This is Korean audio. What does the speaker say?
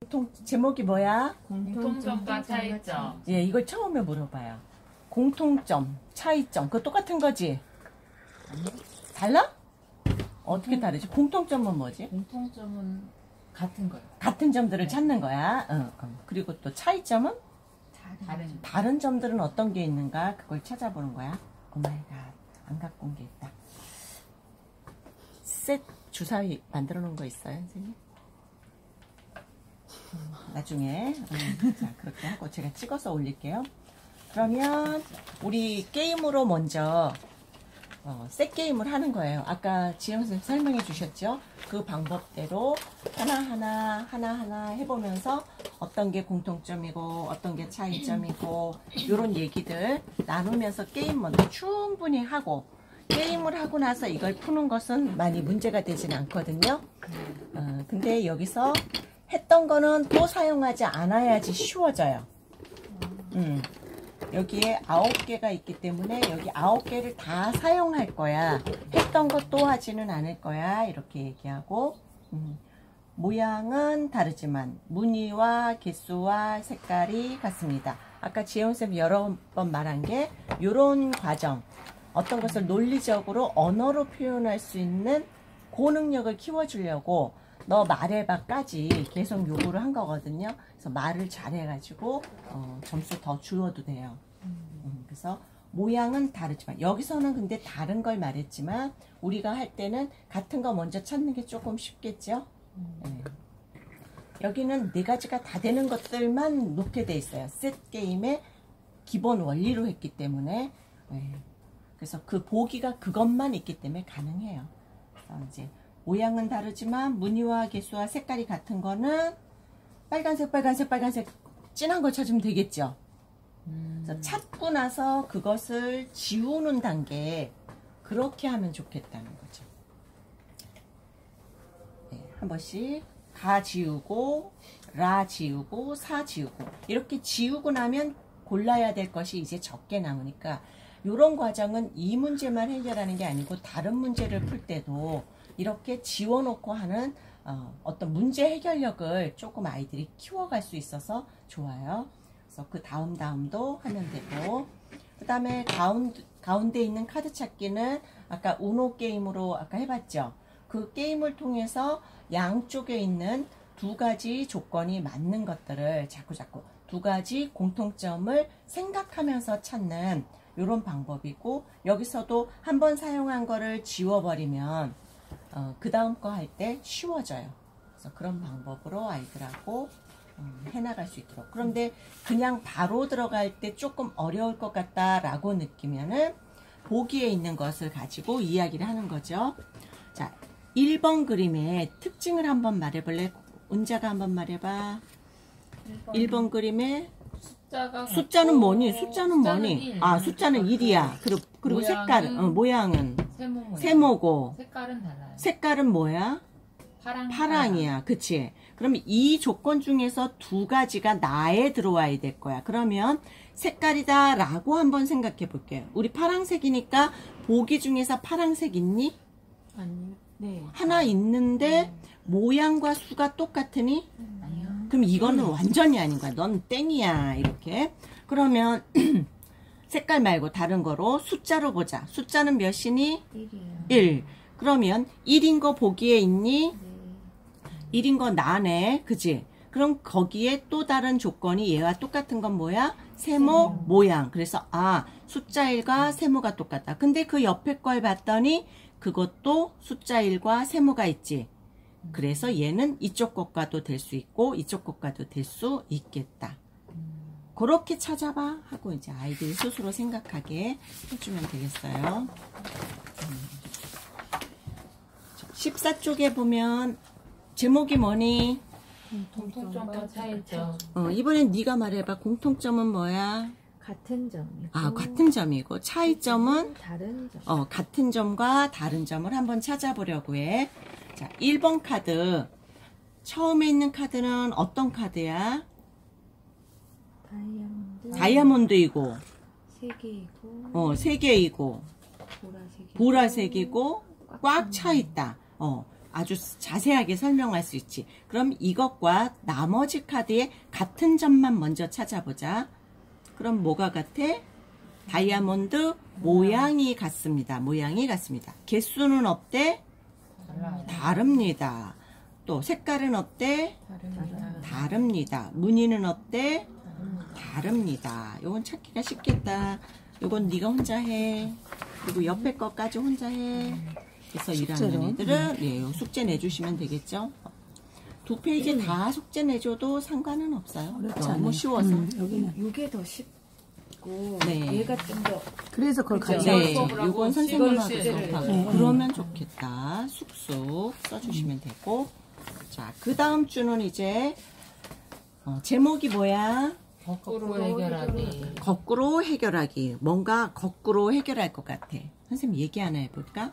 공통 제목이 뭐야? 공통점과 차이점. 예, 이걸 처음에 물어봐요. 공통점, 차이점, 그거 똑같은 거지? 달라? 어떻게 다르지? 공통점은 뭐지? 공통점은 같은 거예요. 같은 점들을 찾는 거야. 응, 응. 그리고 또 차이점은 다른. 다른 점들은 어떤 게 있는가 그걸 찾아보는 거야. 오마이갓 안 갖고 온 게 있다. 셋 주사위 만들어 놓은 거 있어요, 선생님? 음, 나중에 음, 자 그렇게 하고 제가 찍어서 올릴게요. 그러면 우리 게임으로 먼저 어, 셋 게임을 하는 거예요. 아까 지영 선생님 설명해 주셨죠? 그 방법대로 하나하나 하나하나 해보면서 어떤 게 공통점이고 어떤 게 차이점이고 이런 얘기들 나누면서 게임 먼저 충분히 하고 게임을 하고 나서 이걸 푸는 것은 많이 문제가 되진 않거든요. 어, 근데 여기서 했던 거는 또 사용하지 않아야지 쉬워져요. 음. 여기에 아홉 개가 있기 때문에 여기 아홉 개를 다 사용할 거야. 했던 것또 하지는 않을 거야. 이렇게 얘기하고 음, 모양은 다르지만 무늬와 개수와 색깔이 같습니다. 아까 지영쌤이 여러 번 말한 게 이런 과정 어떤 것을 논리적으로 언어로 표현할 수 있는 고능력을 키워주려고 너 말해봐까지 계속 요구를 한 거거든요. 그래서 말을 잘해가지고 어, 점수 더 주어도 돼요. 음, 그래서 모양은 다르지만 여기서는 근데 다른 걸 말했지만 우리가 할 때는 같은 거 먼저 찾는 게 조금 쉽겠죠. 네. 여기는 네 가지가 다 되는 것들만 놓게 돼 있어요. 셋 게임의 기본 원리로 했기 때문에 네. 그래서 그 보기가 그것만 있기 때문에 가능해요. 그래서 이제 모양은 다르지만 무늬와 개수와 색깔이 같은 거는 빨간색, 빨간색, 빨간색 진한 걸 찾으면 되겠죠. 그래서 찾고 나서 그것을 지우는 단계 그렇게 하면 좋겠다는 거죠. 네, 한 번씩 가 지우고 라 지우고 사 지우고 이렇게 지우고 나면 골라야 될 것이 이제 적게 남으니까 이런 과정은 이 문제만 해결하는 게 아니고 다른 문제를 풀 때도 이렇게 지워놓고 하는 어, 어떤 문제 해결력을 조금 아이들이 키워갈 수 있어서 좋아요. 그래서 그 다음 다음도 하면 되고 그 다음에 가운데, 가운데 있는 카드 찾기는 아까 우노 게임으로 아까 해봤죠. 그 게임을 통해서 양쪽에 있는 두 가지 조건이 맞는 것들을 자꾸 자꾸 두 가지 공통점을 생각하면서 찾는 이런 방법이고 여기서도 한번 사용한 거를 지워버리면 어, 그 다음 거 할 때 쉬워져요. 그래서 그런 방법으로 아이들하고 음, 해나갈 수 있도록. 그런데 그냥 바로 들어갈 때 조금 어려울 것 같다라고 느끼면은 보기에 있는 것을 가지고 이야기를 하는 거죠. 자, 1번 그림의 특징을 한번 말해볼래? 은자가 한번 말해봐. 1번 그림의 숫자가 숫자는 뭐니? 숫자는 뭐니? 일. 아, 숫자는 1이야. 그리고, 그리고 모양은- 색깔은, 어, 모양은 세모 모양. 세모고, 색깔은 달라요. 색깔은 뭐야? 파랑. 파랑이야. 그치? 그럼 이 조건 중에서 두 가지가 나에 들어와야 될 거야. 그러면 색깔이다 라고 한번 생각해 볼게요. 우리 파랑색이니까 보기 중에서 파랑색 있니? 아니요. 네. 하나 있는데 모양과 수가 똑같으니? 아니요. 그럼 이거는 완전히 아닌 거야. 넌 땡이야. 이렇게. 그러면 색깔 말고 다른 거로 숫자로 보자. 숫자는 몇이니? 1이요. 1. 그러면 1인 거 보기에 있니? 네. 1인 거 나네. 그지? 그럼 거기에 또 다른 조건이 얘와 똑같은 건 뭐야? 세모, 세모. 모양. 그래서 아, 숫자 1과 세모가 똑같다. 근데 그 옆에 걸 봤더니 그것도 숫자 1과 세모가 있지. 그래서 얘는 이쪽 것과도 될 수 있고 이쪽 것과도 될 수 있겠다. 그렇게 찾아봐 하고 이제 아이들이 스스로 생각하게 해주면 되겠어요. 14쪽에 보면 제목이 뭐니? 공통점과 차이점. 어, 이번엔 네가 말해봐. 공통점은 뭐야? 같은 점이고. 아, 같은 점이고 차이점은 다른 점. 어, 같은 점과 다른 점을 한번 찾아보려고 해. 자, 1번 카드. 처음에 있는 카드는 어떤 카드야? 다이아몬드. 다이아몬드이고, 세 개이고. 어, 세 개이고, 보라색이고. 보라색이고, 꽉 차 있다. 어, 아주 자세하게 설명할 수 있지. 그럼 이것과 나머지 카드의 같은 점만 먼저 찾아보자. 그럼 뭐가 같아? 다이아몬드 모양이 같습니다. 모양이 같습니다. 개수는 어때? 달라요. 다릅니다. 또 색깔은 어때? 다릅니다. 다릅니다. 무늬는 어때? 다릅니다. 요건 찾기가 쉽겠다. 요건 네가 혼자 해. 그리고 옆에 것까지 혼자 해. 그래서 일하는 애들은 예, 요 숙제 내주시면 되겠죠. 두 페이지 다 숙제 내줘도 상관은 없어요. 너무 쉬워서. 여기는. 요게 더 쉽고 네. 얘가 좀 더 그래서 그걸 그죠? 같이 네, 요건 선생님하고 수업하고 네. 그러면 좋겠다. 쑥쑥 써주시면 되고. 자, 그 다음 주는 이제 어, 제목이 뭐야? 거꾸로 해결하기. 거꾸로 해결하기. 뭔가 거꾸로 해결할 것 같아. 선생님 얘기 하나 해볼까?